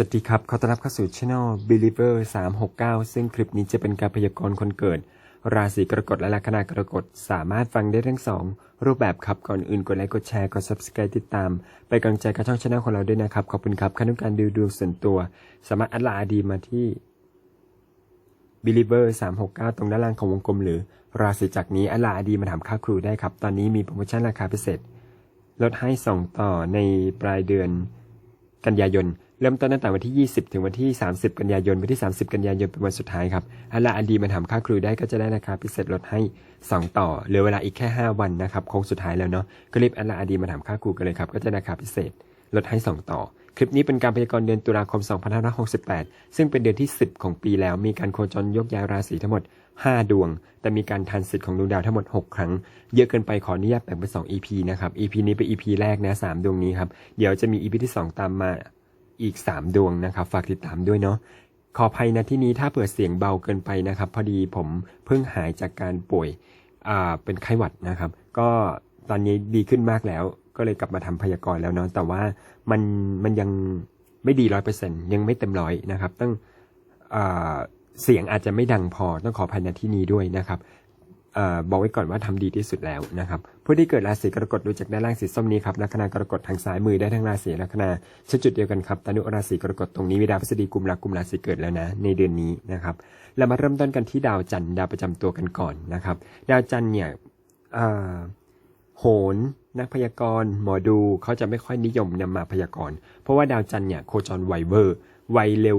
สวัสดีครับ ขอต้อนรับเข้าสู่ช่อง Believer 369 ซึ่งคลิปนี้จะเป็นการพยากรณ์คนเกิด ราศีกรกฎและลัคนากรกฎ สามารถฟังได้ทั้งสองรูปแบบครับ ก่อนอื่นกดไลค์ กดแชร์ กด Subscribe ติดตาม ไปกำลังใจกับช่องช่องของเราด้วยนะครับ ขอบคุณครับขั้นต้องการดูดวงส่วนตัว สามารถอัดลน์ดีมาที่ Believer 369 ตรงด้านล่างของวงกลม หรือราศีจากนี้อัลลาอดีมาถามค่าครูได้ครับ ตอนนี้มีโปรโมชั่นราคาพิเศษ ลดให้ส่งต่อในปลายเดือนกันยายน เริ่มต้นตั้งแต่วันที่ 20 ถึงวันที่ 30 กันยายน วันที่ 30 กันยายนเป็นวันสุดท้ายครับอัลลาอดีมาถามค่าครูได้ก็จะได้ราคาพิเศษลดให้ 2 ต่อ เหลือเวลาอีกแค่ 5 วันนะครับ โค้งสุดท้ายแล้วเนาะ ก็รีบอัลลาอดีมาถามค่าครูกันเลยครับ ก็จะราคาพิเศษลดให้ 2 ต่อ คลิปนี้เป็นการพยากรณ์เดือนตุลาคม 2568 ซึ่งเป็นเดือนที่ 10 ของปีแล้ว มีการโคจรยกย้ายราศีทั้งหมด 5 ดวง แต่มีการทันสิทธิ์ของดวงดาวทั้งหมด 6 ครั้ง เยอะเกินไปขออนุญาตแบ่งเป็น 2 EP นะครับ EP นี้เป็น EP แรกนะ 3 ดวงนี้ครับ เดี๋ยวจะมี EP ที่ 2 ตามมา อีก 3 ดวงนะครับ ฝากติดตามด้วยเนาะขออภัยนะที่นี้ถ้าเปิดเสียงเบาเกินไปนะครับ พอดีผมเพิ่งหายจากการป่วยอ่าเป็นไข้หวัดนะครับ ก็ตอนนี้ดีขึ้นมากแล้ว ก็เลยกลับมาทำพยากรณ์แล้วเนาะแต่ว่ามันมันยังไม่ดีร้อยเปอร์เซ็นยังไม่เต็มร้อยนะครับต้องอ่าเสียงอาจจะไม่ดังพอต้องขออภัยในที่นี้ด้วยนะครับ บอกไว้ก่อนว่าทำดีที่สุดแล้วนะครับผู้ที่เกิดราศีกรกฎดูจากด้านล่างสีส้มนี้ครับลัคนากรกฎทางซ้ายมือได้ทั้งราศีลัคนาเช่นจุดเดียวกันครับตนุราศีกรกฎตรงนี้มีดาวพฤษฎีกุมรักกุมราศีเกิดแล้วนะ ในเดือนนี้นะครับเรามาเริ่มต้นกันที่ดาวจันทร์ดาวประจำตัวกันก่อนนะครับ ดาวจันทร์เนี่ยโหนนักพยากรณ์หมอดูเขาจะไม่ค่อยนิยมนำมาพยากรณ์เพราะว่าดาวจันทร์เนี่ยโคจรไวเวอร์ไวเร็ว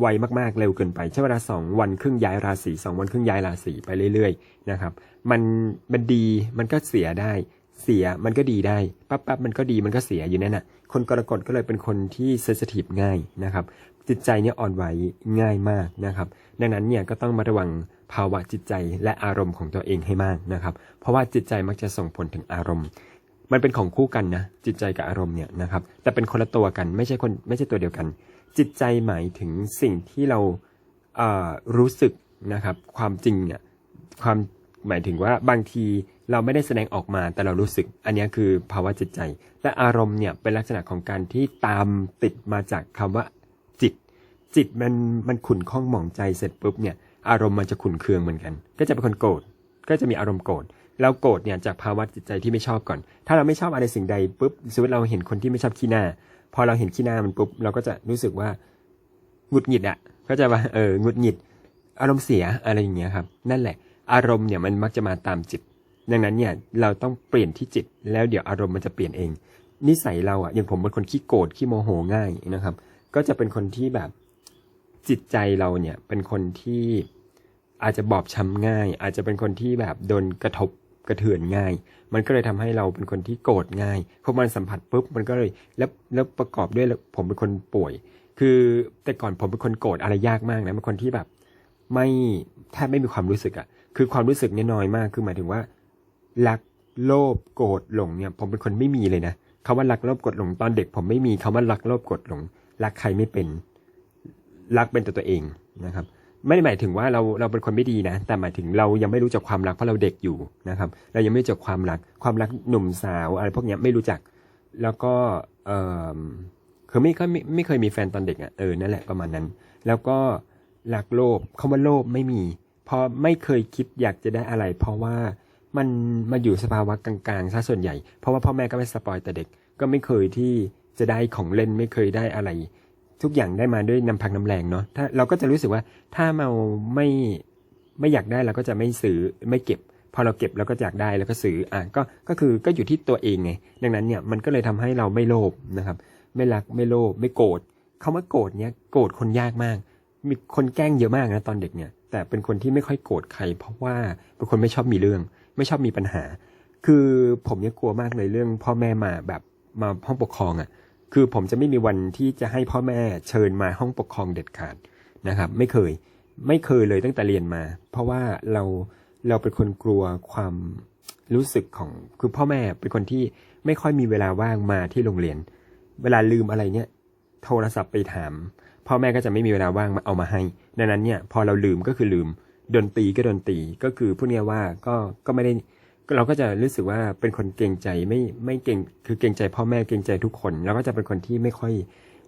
ไวมากๆเร็วเกินไปใช้เวลาสองวันครึ่งย้ายราศีสองวันครึ่งย้ายราศีไปเรื่อยๆนะครับมันมันดีมันก็เสียได้เสียมันก็ดีได้ปั๊บปั๊บมันก็ดีมันก็เสียอยู่นั่นน่ะ คนกรกฎก็เลยเป็นคนที่เซนซิทีฟง่ายนะครับ จิตใจเนี่ยอ่อนไหวง่ายมากนะครับ ดังนั้นเนี่ยก็ต้องมาระวังภาวะจิตใจและอารมณ์ของตัวเองให้มากนะครับ เพราะว่าจิตใจมักจะส่งผลถึงอารมณ์ มันเป็นของคู่กันนะจิตใจกับอารมณ์เนี่ยนะครับแต่เป็นคนละตัวกันไม่ใช่คนไม่ใช่ตัวเดียวกัน จิตใจหมายถึงสิ่งที่เราเรู้สึกนะครับ ความจริงเนี่ยความหมายถึงว่าบางทีเราไม่ได้แสดงออกมาแต่เรารู้สึก อันนี้คือภาวะจิตใจ และอารมณ์เนี่ยเป็นลักษณะของการที่ตามติดมาจากคำว่าจิต จิตมันมันขุนข้องหมองใจเสร็จปุ๊บเนี่ยอารมณ์มันจะขุนเคืองเหมือนกัน ก็จะเป็นคนโกรธก็จะมีอารมณ์โกรธ เราโกรธเนี่ยจากภาวะจิตใจที่ไม่ชอบก่อน ถ้าเราไม่ชอบอะไรสิ่งใดปุ๊บสมมติเราเห็นคนที่ไม่ชอบขี้หน้า พอเราเห็นขี้หน้ามันปุ๊บเราก็จะรู้สึกว่าหงุดหงิดอะก็จะว่าเออหงุดหงิด อารมณ์เสียอะไรอย่างเงี้ยครับ นั่นแหละ อารมณ์เนี่ยมันมักจะมาตามจิต ดังนั้นเนี่ยเราต้องเปลี่ยนที่จิต แล้วเดี๋ยวอารมณ์มันจะเปลี่ยนเอง นิสัยเราอะอย่างผมเป็นคนขี้โกรธขี้โมโหง่ายนะครับ ก็จะเป็นคนที่แบบจิตใจเราเนี่ยเป็นคนที่อาจจะบอบช้ำง่าย อาจจะเป็นคนที่แบบโดนกระทบ กระเทือนง่าย มันก็เลยทำให้เราเป็นคนที่โกรธง่ายพอมันสัมผัสปุ๊บมันก็เลยแล้วแล้วประกอบด้วยผมเป็นคนป่วย คือแต่ก่อนผมเป็นคนโกรธอะไรยากมากนะเป็นคนที่แบบ ไม่แทบไม่มีความรู้สึกอะคือความรู้สึกเนี่ยน้อยมากคือหมายถึงว่ารักโลภโกรธหลงเนี่ย ผมเป็นคนไม่มีเลยนะคำว่ารักโลภโกรธหลงตอนเด็ก ผมไม่มีคำว่ารักโลภโกรธหลงรักใครไม่เป็นรักเป็นแต่ตัวเองนะครับ ไม่ได้หมายถึงว่าเราเราเป็นคนไม่ดีนะ แต่หมายถึงเรายังไม่รู้จักความรักเพราะเราเด็กอยู่นะครับ เรายังไม่รู้จักความรักความรักหนุ่มสาวอะไรพวกนี้ไม่รู้จัก แล้วก็เออคือไม่เคยไม่ไม่เคยมีแฟนตอนเด็กอะ่ะเออนั่นแหละประมาณนั้น แล้วก็รักโลภคำว่าโลภไม่มีเพราะไม่เคยคิดอยากจะได้อะไร เพราะว่ามันมาอยู่สภาวะกลางๆซะส่วนใหญ่ เพราะว่าพ่อแม่ก็ไม่สปอยแต่เด็กก็ไม่เคยที่จะได้ของเล่นไม่เคยได้อะไร ทุกอย่างได้มาด้วยน้ำพักน้ำแรงเนาะถ้าเราก็จะรู้สึกว่าถ้าเราไม่ไม่อยากได้เราก็จะไม่ซื้อไม่เก็บ พอเราเก็บเราก็อยากได้แล้วก็ซื้ออะก็ก็คือก็อยู่ที่ตัวเองไงดังนั้นเนี่ยมันก็เลยทำให้เราไม่โลภนะครับ ไม่รักไม่โลภไม่โกรธคำว่าโกรธเนี่ยโกรธคนยากมาก มีคนแกล้งเยอะมากนะตอนเด็กเนี่ย แต่เป็นคนที่ไม่ค่อยโกรธใคร เพราะว่าเป็นคนไม่ชอบมีเรื่อง ไม่ชอบมีปัญหา คือผมเนี่ยกลัวมากเลยเรื่อง พ่อแม่มาแบบมาห้องปกครองอะ คือผมจะไม่มีวันที่จะให้พ่อแม่เชิญมาห้องปกครองเด็ดขาดนะครับ ไม่เคยไม่เคยเลยตั้งแต่เรียนมา เพราะว่าเราเราเป็นคนกลัวความรู้สึกของคือพ่อแม่เป็นคนที่ไม่ค่อยมีเวลาว่างมาที่โรงเรียน เวลาลืมอะไรเนี่ยโทรศัพท์ไปถาม พ่อแม่ก็จะไม่มีเวลาว่างมาเอามาให้ ดังนั้นเนี่ยพอเราลืมก็คือลืมดนตรีก็ดนตรีก็คือพูดง่ายว่าก็ก็ไม่ได้ เราก็จะรู้สึกว่าเป็นคนเกรงใจไม่ไม่เกรงคือเกรงใจพ่อแม่เกรงใจทุกคน แล้วก็จะเป็นคนที่ไม่ค่อย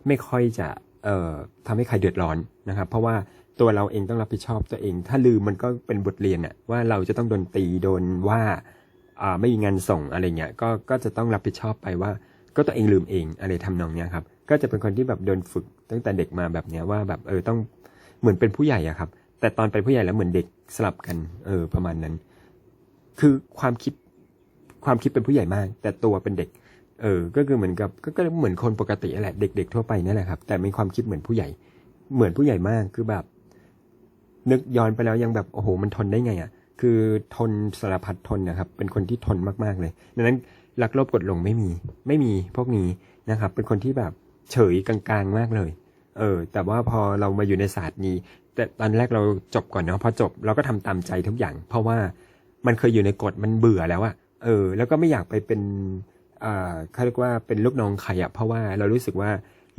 ไม่ค่อยจะเอ่อทำให้ใครเดือดร้อนนะครับ เพราะว่าตัวเราเองต้องรับผิดชอบตัวเอง ถ้าลืมมันก็เป็นบทเรียนอะว่าเราจะต้องโดนตีโดนว่าอ่าไม่มีงานส่งอะไรเงี้ยก็ก็จะต้องรับผิดชอบไปว่า ก็ตัวเองลืมเองอะไรทำนองเนี้ยครับก็จะเป็นคนที่แบบโดนฝึกตั้งแต่เด็กมาแบบเนี้ยว่าแบบเออต้องเหมือนเป็นผู้ใหญ่อะครับ แต่ตอนเป็นผู้ใหญ่แล้วเหมือนเด็กสลับกันเออประมาณนั้น คือความคิดความคิดเป็นผู้ใหญ่มาก แต่ตัวเป็นเด็ก เออ ก็คือเหมือนกับก็ก็เหมือนคนปกติแหละเด็ก ๆ ทั่วไปนั่นแหละครับ แต่มีความคิดเหมือนผู้ใหญ่ เหมือนผู้ใหญ่มากคือแบบ นึกย้อนไปแล้วยังแบบโอ้โหมันทนได้ไงอะ่ะ คือทนสารพัดทนนะครับ เป็นคนที่ทนมากๆเลยดังนั้นรักโลภกดลงไม่มี ไม่มีพวกนี้นะครับ เป็นคนที่แบบเฉยกลางๆมากเลย เออ แต่ว่าพอเรามาอยู่ในศาสตร์นี้ แต่ตอนแรกเราจบก่อนเนาะพอจบเราก็ทำตามใจทุกอย่าง เพราะว่า มันเคยอยู่ในกฎมันเบื่อแล้วอะเออ แล้วก็ไม่อยากไปเป็นอ่าเขาเรียกว่าเป็นลูกน้องใครอะเพราะว่าเรารู้สึกว่า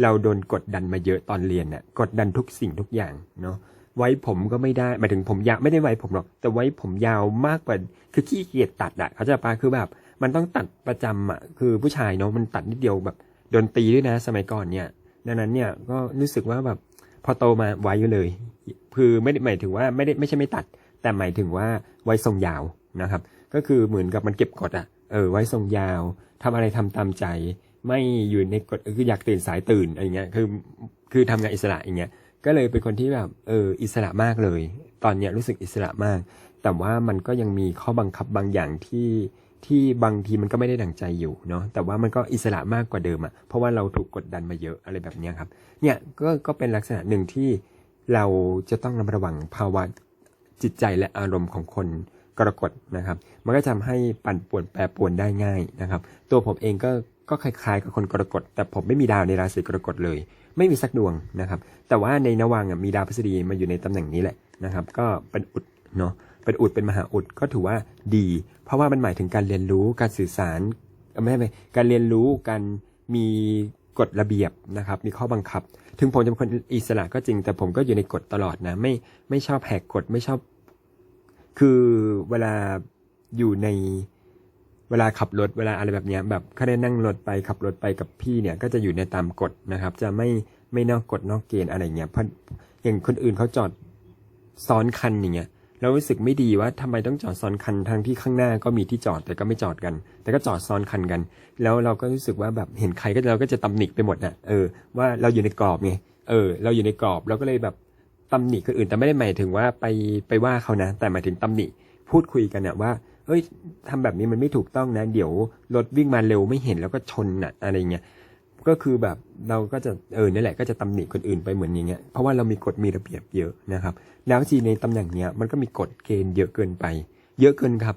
เราโดนกดดันมาเยอะตอนเรียนน่ะ กดดันทุกสิ่งทุกอย่างเนาะไว้ผมก็ไม่ได้หมายถึงผมยาวไม่ได้ไว้ผมหรอก แต่ไว้ผมยาวมากกว่าคือขี้เกียจตัดอะเขาจะปาคือแบบ มันต้องตัดประจำอะคือผู้ชายเนาะมันตัดนิดเดียวแบบโดนตีด้วยนะ สมัยก่อนเนี่ย ดังนั้นเนี่ยก็รู้สึกว่าแบบพอโตมาไว้อยู่เลย คือไม่ได้หมายถึงว่าไม่ได้ไม่ใช่ไม่ตัด แต่หมายถึงว่าไว้ทรงยาวนะครับ ก็คือเหมือนกับมันเก็บกดอะเออไว้ทรงยาวทำอะไรทำตามใจ ไม่อยู่ในกฎคืออยากตื่นสายตื่นอะไรเงี้ยคือคือทำงานอิสระอย่างเงี้ยก็เลยเป็นคนที่แบบเอออิสระมากเลย ตอนเนี้ยรู้สึกอิสระมาก แต่ว่ามันก็ยังมีข้อบังคับบางอย่างที่ที่บางทีมันก็ไม่ได้ดั่งใจอยู่เนาะแต่ว่ามันก็อิสระมากกว่าเดิมอะ่ะเพราะว่าเราถูกกดดันมาเยอะอะไรแบบเนี้ยครับเนี่ยก็ก็เป็นลักษณะหนึ่งที่เราจะต้องระมัดระวังภาวะ จิตใจและอารมณ์ของคนกรกฎนะครับ มันก็จะทำให้ปั่นป่วนแปรปรวนได้ง่ายนะครับ ตัวผมเองก็ก็คล้ายๆกับคนกรกฎแต่ผมไม่มีดาวในราศีกรกฎเลย ไม่มีสักดวงนะครับ แต่ว่าในนวังมีดาวพฤษฎีมาอยู่ในตำแหน่งนี้แหละนะครับ ก็เป็นอุดเนาะเป็นอุดเป็นมหาอุดก็ถือว่าดี เพราะว่ามันหมายถึงการเรียนรู้การสื่อสารไม่ใช่ไม่การเรียนรู้การมี กฎระเบียบนะครับ มีข้อบังคับ ถึงผมจะเป็นคนอิสระก็จริง แต่ผมก็อยู่ในกฎตลอดนะ ไม่ไม่ชอบแหกกฎไม่ชอบ คือเวลาอยู่ในเวลาขับรถเวลาอะไรแบบนี้แบบแค่ได้นั่งรถไปขับรถไปกับพี่เนี่ย ก็จะอยู่ในตามกฎนะครับ จะไม่ไม่นอกกฎนอกเกณฑ์อะไรเงี้ยเพราะอย่างคนอื่นเขาจอดซ้อนคันอย่างเงี้ย เรารู้สึกไม่ดีว่าทำไมต้องจอดซ้อนคันทั้งที่ข้างหน้าก็มีที่จอดแต่ก็ไม่จอดกัน แต่ก็จอดซ้อนคันกัน แล้วเราก็รู้สึกว่าแบบเห็นใครก็เราก็จะตำหนิไปหมดน่ะเออว่าเราอยู่ในกรอบไงเออ เราอยู่ในกรอบเราก็เลยแบบตำหนิคนอื่นแต่ไม่ได้หมายถึงว่าไปไปว่าเขานะ แต่หมายถึงตำหนิพูดคุยกันเนี่ยว่าเอ้ยทำแบบนี้มันไม่ถูกต้องนะ เดี๋ยวรถวิ่งมาเร็วไม่เห็นแล้วก็ชนน่ะอะไรเงี้ย ก็คือแบบเราก็จะเออนี่แหละก็จะตำหนิคนอื่นไปเหมือนอย่างเงี้ยเพราะว่าเรามีกฎมีระเบียบเยอะนะครับ แล้วจีในตำแหน่งเนี้ยมันก็มีกฎเกณฑ์เยอะเกินไป เยอะเกินครับ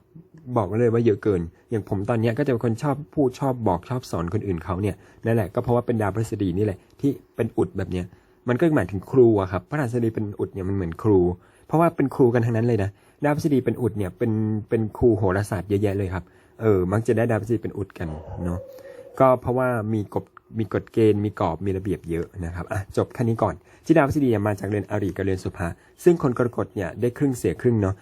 บอกเลยว่าเยอะเกิน อย่างผมตอนเนี้ยก็จะเป็นคนชอบพูดชอบบอกชอบสอนคนอื่นเขาเนี่ยนั่นแหละก็เพราะว่าเป็นดาวพฤษฎีนี่แหละที่เป็นอุดแบบเนี้ยมันก็หมายถึงครูอะครับพระราชดีเป็นอุดเนี่ยมันเหมือนครู เพราะว่าเป็นครูกันทั้งนั้นเลยนะดาวพฤษฎีเป็นอุดเนี่ยเป็นเป็นครูโหราศาสตร์เยอะแยะเลยครับเออมักจะได้ดาวพฤษฎีเป็นอุดกันเนาะก็เพราะว่ามีกฎ มีกฎเกณฑ์มีกรอบมีระเบียบเยอะนะครับอะจบแค่นี้ก่อนที่ดาวพฤษฎีมาจากเรือนอริกับเรือนสุภา ซึ่งคนกรกฎเนี่ยได้ครึ่งเสียครึ่งเนาะ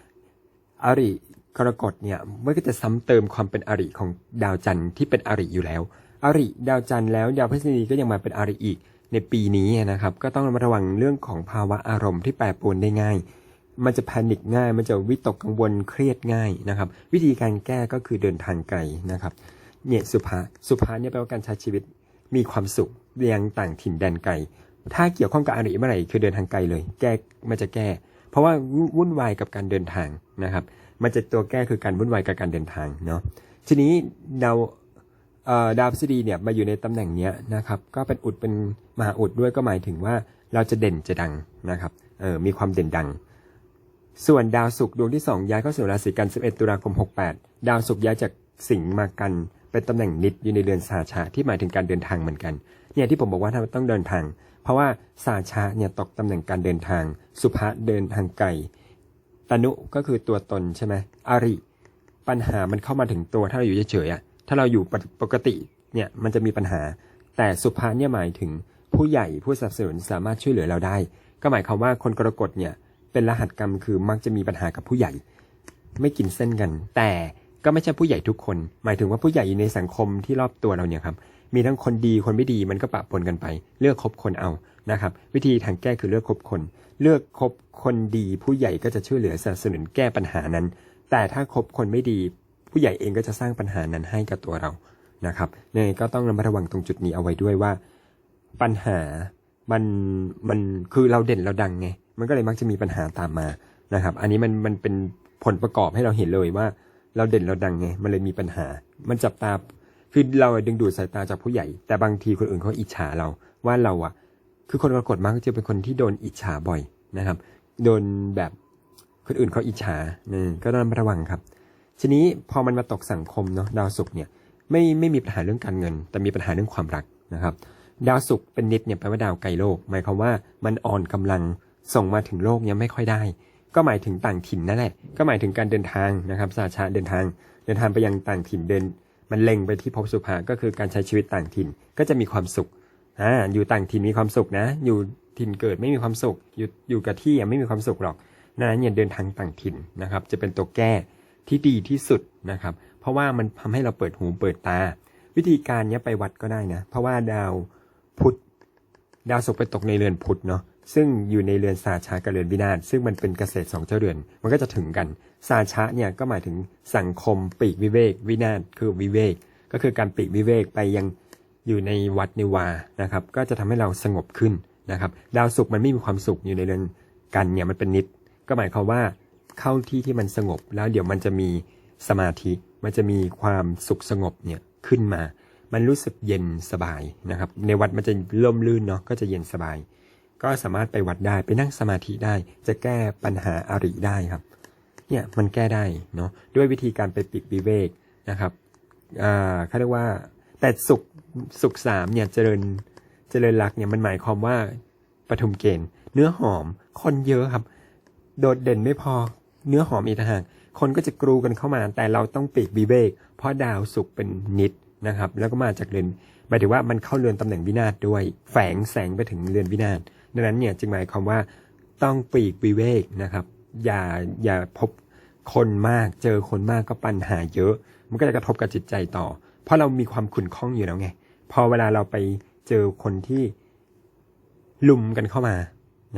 อริกรกฎเนี่ยมันก็จะซ้ำเติมความเป็นอริของดาวจันทร์ที่เป็นอริอยู่แล้ว อริดาวจันทร์แล้วดาวพฤษฎีก็ยังมาเป็นอริอีกในปีนี้นะครับ ก็ต้องระมัดระวังเรื่องของภาวะอารมณ์ที่แปรปรวนได้ง่าย มันจะแพนิคง่าย มันจะวิตกกังวลเครียดง่ายนะครับ วิธีการแก้ก็คือเดินทางไกลนะครับ เนี่ยสุภาสุภาเนี่ยแปลว่าการใช้ชีวิต มีความสุขเรียงต่างถิ่นแดนไกล ถ้าเกี่ยวข้องกับอริเมื่อไหร่คือเดินทางไกลเลย แก้มันจะแก้ เพราะว่าวุ่นวายกับการเดินทางนะครับ มันจะตัวแก้คือการวุ่นวายกับการเดินทางเนาะทีนี้ดาวดาวพฤษฎีเนี่ยมาอยู่ในตำแหน่งเนี้ยนะครับ ก็เป็นอุดเป็นมหาอุดด้วยก็หมายถึงว่าเราจะเด่นจะดังนะครับเออมีความเด่นดัง ส่วนดาวศุกร์ดวงที่ 2 ย้ายเข้าสู่ราศีกัน 11 ตุลาคม 68 ดาวศุกร์ย้ายจากสิงห์มากัน เป็นตำแหน่งนิดอยู่ในเดือนสาชาที่หมายถึงการเดินทางเหมือนกัน เนี่ยที่ผมบอกว่าถ้าต้องเดินทาง เพราะว่าสาชาเนี่ยตกตำแหน่งการเดินทาง สุภะเดินทางไกลตนุก็คือตัวตนใช่ไหมอริ ปัญหามันเข้ามาถึงตัวถ้าเราอยู่เฉยๆอะถ้าเราอยู่ปกติเนี่ยมันจะมีปัญหา แต่สุภาเนี่ยหมายถึงผู้ใหญ่ผู้สนับสนุนสามารถช่วยเหลือเราได้ ก็หมายความว่าคนกรกฎเนี่ยเป็นรหัสกรรมคือมักจะมีปัญหากับผู้ใหญ่ ไม่กินเส้นกัน แต่ ก็ไม่ใช่ผู้ใหญ่ทุกคน หมายถึงว่าผู้ใหญ่ในสังคมที่รอบตัวเราเนี่ยครับมีทั้งคนดีคนไม่ดีมันก็ปะปนกันไป เลือกคบคนเอานะครับ วิธีทางแก้คือเลือกคบคน เลือกคบคนดี ผู้ใหญ่ก็จะช่วยเหลือสนับสนุนแก้ปัญหานั้น แต่ถ้าคบคนไม่ดี ผู้ใหญ่เองก็จะสร้างปัญหานั้นให้กับตัวเรานะครับยังไงก็ต้องระมัดระวังตรงจุดนี้เอาไว้ด้วยว่า ปัญหามันมันคือเราเด่นเราดังไงมันก็เลยมักจะมีปัญหาตามมานะครับ อันนี้มันมันเป็นผลประกอบให้เราเห็นเลยว่า เราเด่นเราดังไงมันเลยมีปัญหา มันจับตาคือเราดึงดูดสายตาจากผู้ใหญ่ แต่บางทีคนอื่นเขาอิจฉาเราว่าเราอะคือคนปรกฏมักจะเป็นคนที่โดนอิจฉาบ่อยนะครับ โดนแบบคนอื่นเขาอิจฉาเนี่ยก็ต้องระมัดระวังครับ ทีนี้พอมันมาตกสังคมเนาะดาวศุกร์เนี่ยไม่ไม่มีปัญหาเรื่องการเงิน แต่มีปัญหาเรื่องความรักนะครับ ดาวศุกร์เป็นนิดเนี่ยแปลว่าดาวไกลโลก หมายความว่ามันอ่อนกำลังส่งมาถึงโลกเนี่ยไม่ค่อยได้ ก็หมายถึงต่างถิ่นนั่นแหละ ก็หมายถึงการเดินทางนะครับสาชาเดินทาง เดินทางไปยังต่างถิ่นเดิน มันเล็งไปที่ภพสุภาก็คือการใช้ชีวิตต่างถิ่นก็จะมีความสุขอ่าอยู่ต่างถิ่นมีความสุขนะ อยู่ถิ่นเกิดไม่มีความสุข อยู่อยู่กับที่ยังไม่มีความสุขหรอกนั้นเนี่ยเดินทางต่างถิ่นนะครับ จะเป็นตัวแก้ที่ดีที่สุดนะครับ เพราะว่ามันทำให้เราเปิดหูเปิดตา วิธีการเนี้ยไปวัดก็ได้นะ เพราะว่าดาวพุธดาวศุกร์ไปตกในเรือนพุธเนาะ ซึ่งอยู่ในเรือนสาชากับเรือนวินาศซึ่งมันเป็นเกษตรสองเจ้าเรือน มันก็จะถึงกัน สาชะเนี่ยก็หมายถึงสังคมปีกวิเวก วินาศคือวิเวก ก็คือการปีกวิเวกไปยังอยู่ในวัดในวานะครับ ก็จะทำให้เราสงบขึ้นนะครับ ดาวศุกร์มันไม่มีความสุขอยู่ในเรือนกันเนี่ยมันเป็นนิด ก็หมายความว่าเข้าที่ที่มันสงบ แล้วเดี๋ยวมันจะมีสมาธิ มันจะมีความสุขสงบเนี่ยขึ้นมา มันรู้สึกเย็นสบายนะครับ ในวัดมันจะร่มรื่นเนาะก็จะเย็นสบาย ก็สามารถไปวัดได้ไปนั่งสมาธิได้ จะแก้ปัญหาอาริได้ครับ เนี่ยมันแก้ได้เนาะด้วยวิธีการไปปิดวิเวกนะครับอ่าเขาเรียกว่าแต่สุขสุขสามเนี่ยเจริญเจริญรักเนี่ยมันหมายความว่าปฐุมเกณฑ์ เนื้อหอมคนเยอะครับ โดดเด่นไม่พอเนื้อหอมอีกต่างหากคนก็จะกรูกันเข้ามา แต่เราต้องปีกวิเวก เพราะดาวสุขเป็นนิดนะครับ แล้วก็มาจากเรือนหมายถึงว่ามันเข้าเรือนตำแหน่งวินาศด้วย แฝงแสงไปถึงเรือนวินาศ ดังนั้นเนี่ยจึงหมายความว่าต้องปีกวิเวกนะครับ อย่าอย่าพบคนมากเจอคนมากก็ปัญหาเยอะ มันก็จะกระทบกับจิตใจต่อ เพราะเรามีความขุ่นข้องอยู่แล้วไง พอเวลาเราไปเจอคนที่ลุมกันเข้ามา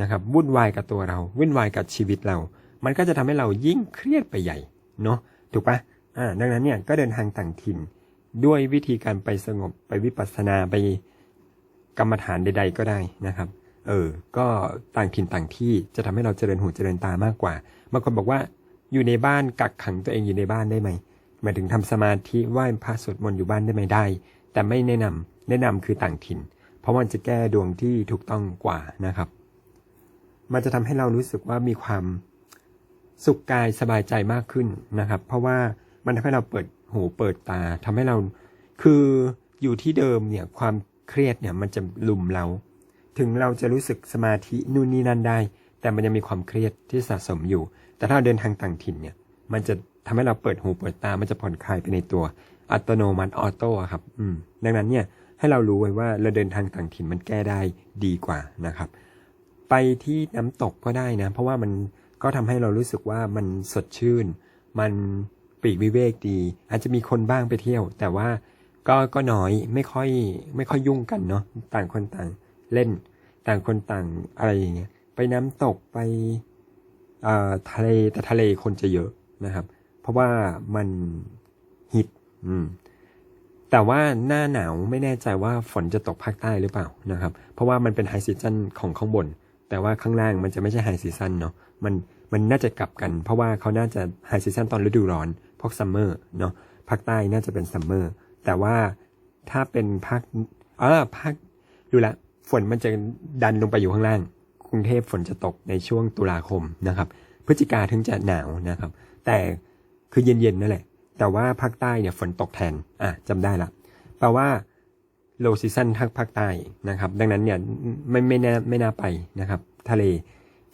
นะครับวุ่นวายกับตัวเราวุ่นวายกับชีวิตเรา มันก็จะทำให้เรายิ่งเครียดไปใหญ่เนาะถูกปะอ่าดังนั้นเนี่ยก็เดินทางต่างถิ่น ด้วยวิธีการไปสงบไปวิปัสสนาไปกรรมฐานใด ๆ ก็ได้นะครับ เออ ก็ต่างถิ่นต่างที่จะทำให้เราเจริญหูเจริญตามากกว่าบางคนบอกว่าอยู่ในบ้านกักขังตัวเองอยู่ในบ้านได้ไหมหมายถึงทำสมาธิไหว้พระสวดมนต์อยู่บ้านได้ไหมได้ แต่ไม่แนะนำแนะนำคือต่างถิ่น เพราะมันจะแก้ดวงที่ถูกต้องกว่านะครับ มันจะทำให้เรารู้สึกว่ามีความสุขกายสบายใจมากขึ้นนะครับ เพราะว่ามันทำให้เราเปิดหูเปิดตาทำให้เราคืออยู่ที่เดิมเนี่ยความเครียดเนี่ยมันจะลุมเรา ถึงเราจะรู้สึกสมาธินู่นนี่นั่นได้ แต่มันยังมีความเครียดที่สะสมอยู่ แต่ถ้าเราเดินทางต่างถิ่นเนี่ย มันจะทำให้เราเปิดหูเปิดตา มันจะผ่อนคลายไปในตัว อัตโนมัติออโต้ครับ อืม ดังนั้นเนี่ยให้เรารู้ไว้ว่าเราเดินทางต่างถิ่นมันแก้ได้ดีกว่านะครับ ไปที่น้ำตกก็ได้นะ เพราะว่ามันก็ทำให้เรารู้สึกว่ามันสดชื่น มันปีกวิเวกดี อาจจะมีคนบ้างไปเที่ยว แต่ว่าก็ก็น้อยไม่ค่อยไม่ค่อยยุ่งกันเนาะต่างคนต่าง เล่น ต่างคนต่างอะไรอย่างเงี้ยไปน้ำตกไปเอ่อทะเลแต่ทะเลคนจะเยอะนะครับ เพราะว่ามันฮิตอืมแต่ว่าหน้าหนาวไม่แน่ใจว่าฝนจะตกภาคใต้หรือเปล่านะครับ เพราะว่ามันเป็นไฮซีซันของข้างบน แต่ว่าข้างล่างมันจะไม่ใช่ไฮซีซันเนาะมันมันน่าจะกลับกัน เพราะว่าเขาน่าจะไฮซีซันตอนฤดูร้อนพวกซัมเมอร์เนาะภาคใต้น่าจะเป็นซัมเมอร์แต่ว่าถ้าเป็นภาคเออภาคดูละ ฝนมันจะดันลงไปอยู่ข้างล่าง กรุงเทพฝนจะตกในช่วงตุลาคมนะครับ พฤศจิกาถึงจะหนาวนะครับ แต่คือเย็นๆนั่นแหละ แต่ว่าภาคใต้เนี่ยฝนตกแทน อะจำได้ละแปลว่า low season ทางภาคใต้นะครับ ดังนั้นเนี่ยไม่ไม่น่าไม่น่าไปนะครับ ทะเล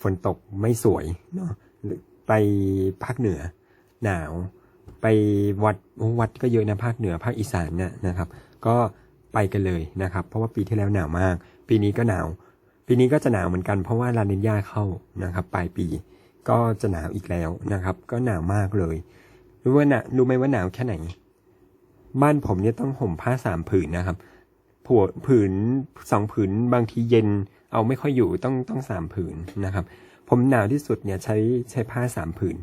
ฝนตกไม่สวยเนาะไปภาคเหนือ หนาว ไปวัดวัดก็เยอะนะภาคเหนือภาคอีสานเนี่ยนะครับ ก็ไปกันเลยนะครับ เพราะว่าปีที่แล้วหนาวมาก ปีนี้ก็หนาว ปีนี้ก็จะหนาวเหมือนกันเพราะว่าลานินยาเข้านะครับปลายปี ก็จะหนาวอีกแล้วนะครับ ก็หนาวมากเลยรู้ว่าหนะรู้ไหมว่าหนาวแค่ไหน บ้านผมเนี่ยต้องห่มผ้าสามผืนนะครับผัวผืนสองผืนบางทีเย็น เอาไม่ค่อยอยู่ต้องต้องสามผืนนะครับ ผมหนาวที่สุดเนี่ยใช้ใช้ผ้าสามผืน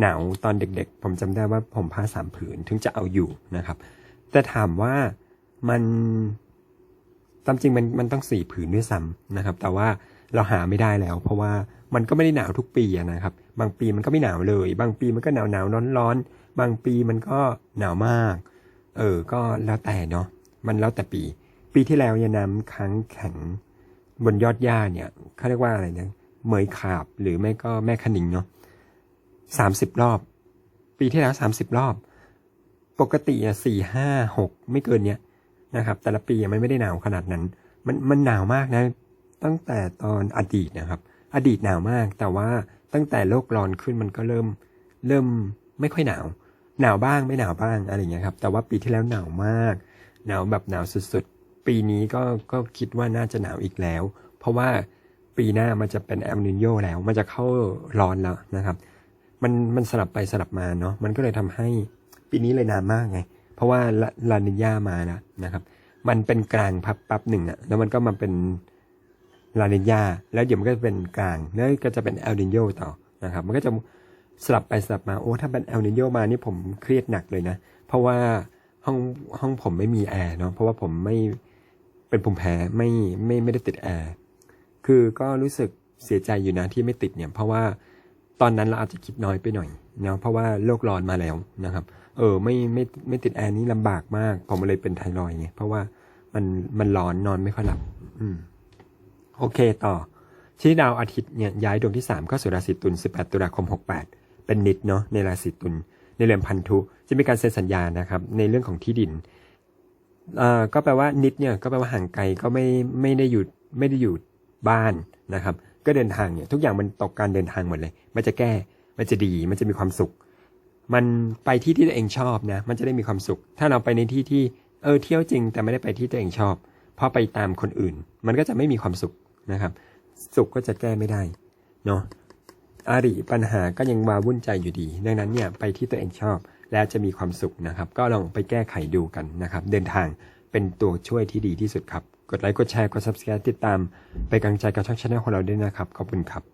หนาวตอนเด็กๆ ผมจำได้ว่าผมผ้าสามผืนถึงจะเอาอยู่นะครับ แต่ถามว่ามัน ตามจริงมันมันต้องสี่ผืนด้วยซ้ำนะครับ แต่ว่าเราหาไม่ได้แล้ว เพราะว่ามันก็ไม่ได้หนาวทุกปีนะครับ บางปีมันก็ไม่หนาวเลย บางปีมันก็หนาวหนาวร้อนร้อนบางปีมันก็หนาวมาก เออ ก็แล้วแต่เนาะมันแล้วแต่ปี ปีที่แล้วเนี่ยน้ำค้างแข็งบนยอดหญ้าเนี่ยเขาเรียกว่าอะไรนะเหมยขาบหรือไม่ก็แม่คณิงเนาะสามสิบรอบ ปีที่แล้วสามสิบรอบ ปกติอะสี่ห้าหกไม่เกินเนี้ย นะครับ แต่ละปีมันไม่ได้หนาวขนาดนั้น มันมันหนาวมากนะ ตั้งแต่ตอนอดีตนะครับ อดีตหนาวมาก แต่ว่าตั้งแต่โลกร้อนขึ้นมันก็เริ่มเริ่มไม่ค่อยหนาว หนาวบ้างไม่หนาวบ้างอะไรเงี้ยครับ แต่ว่าปีที่แล้วหนาวมาก หนาวแบบหนาวสุดๆ ปีนี้ก็ก็คิดว่าน่าจะหนาวอีกแล้ว เพราะว่าปีหน้ามันจะเป็นแอลนินโยแล้ว มันจะเข้าร้อนแล้วนะครับ มันมันสลับไปสลับมาเนาะ มันก็เลยทำให้ปีนี้เลยนานมากไง เพราะว่าลานินยามาแล้วนะครับ มันเป็นกลางพับปั๊บหนึ่งอะแล้วมันก็มาเป็นลานินยาแล้วเดี๋ยวมันก็จะเป็นกลางแล้วก็จะเป็นเอลนินโยต่อนะครับ มันก็จะสลับไปสลับมาโอ้ถ้าเป็นเอลนินโยมานี่ผมเครียดหนักเลยนะ เพราะว่าห้องห้องผมไม่มีแอร์เนาะเพราะว่าผมไม่เป็นภูมิแพ้ไม่ไม่ไม่ได้ติดแอร์คือก็รู้สึกเสียใจอยู่นะที่ไม่ติดเนี่ย เพราะว่าตอนนั้นเราอาจจะคิดน้อยไปหน่อยเนาะเพราะว่าโลกร้อนมาแล้วนะครับ เออไม่ไม่ไม่ติดแอร์นี่ลำบากมาก ผมเลยเป็นไทรอยไงเพราะว่ามันมันร้อนนอนไม่ค่อยหลับ อืม โอเคต่อที่ดาวอาทิตย์เนี่ยย้ายดวงที่3เข้าสู่ราศีตุล18 ตุลาคม 68 เป็นนิดเนาะในราศีตุลในเรือนพันธุจะมีการเซ็นสัญญานะครับ ในเรื่องของที่ดินเอ่อก็แปลว่านิดเนี่ยก็แปลว่าห่างไกลก็ไม่ไม่ได้อยู่ไม่ได้อยู่บ้านนะครับ ก็เดินทางเนี่ยทุกอย่างมันตกการเดินทางหมดเลย มันจะแก้มันจะดีมันจะมีความสุข มันไปที่ที่ตัวเองชอบนะ มันจะได้มีความสุข ถ้าเราไปในที่ที่เออเที่ยวจริง แต่ไม่ได้ไปที่ตัวเองชอบเพราะไปตามคนอื่น มันก็จะไม่มีความสุขนะครับ สุขก็จะแก้ไม่ได้เนาะอาริปัญหาก็ยังมาวุ่นใจอยู่ดี ดังนั้นเนี่ยไปที่ตัวเองชอบแล้วจะมีความสุขนะครับ ก็ลองไปแก้ไขดูกันนะครับ เดินทางเป็นตัวช่วยที่ดีที่สุดครับ กดไลค์กดแชร์กด subscribe ติดตาม ไปกังใจกับช่องชาแนลของเราด้วยนะครับ ขอบคุณครับ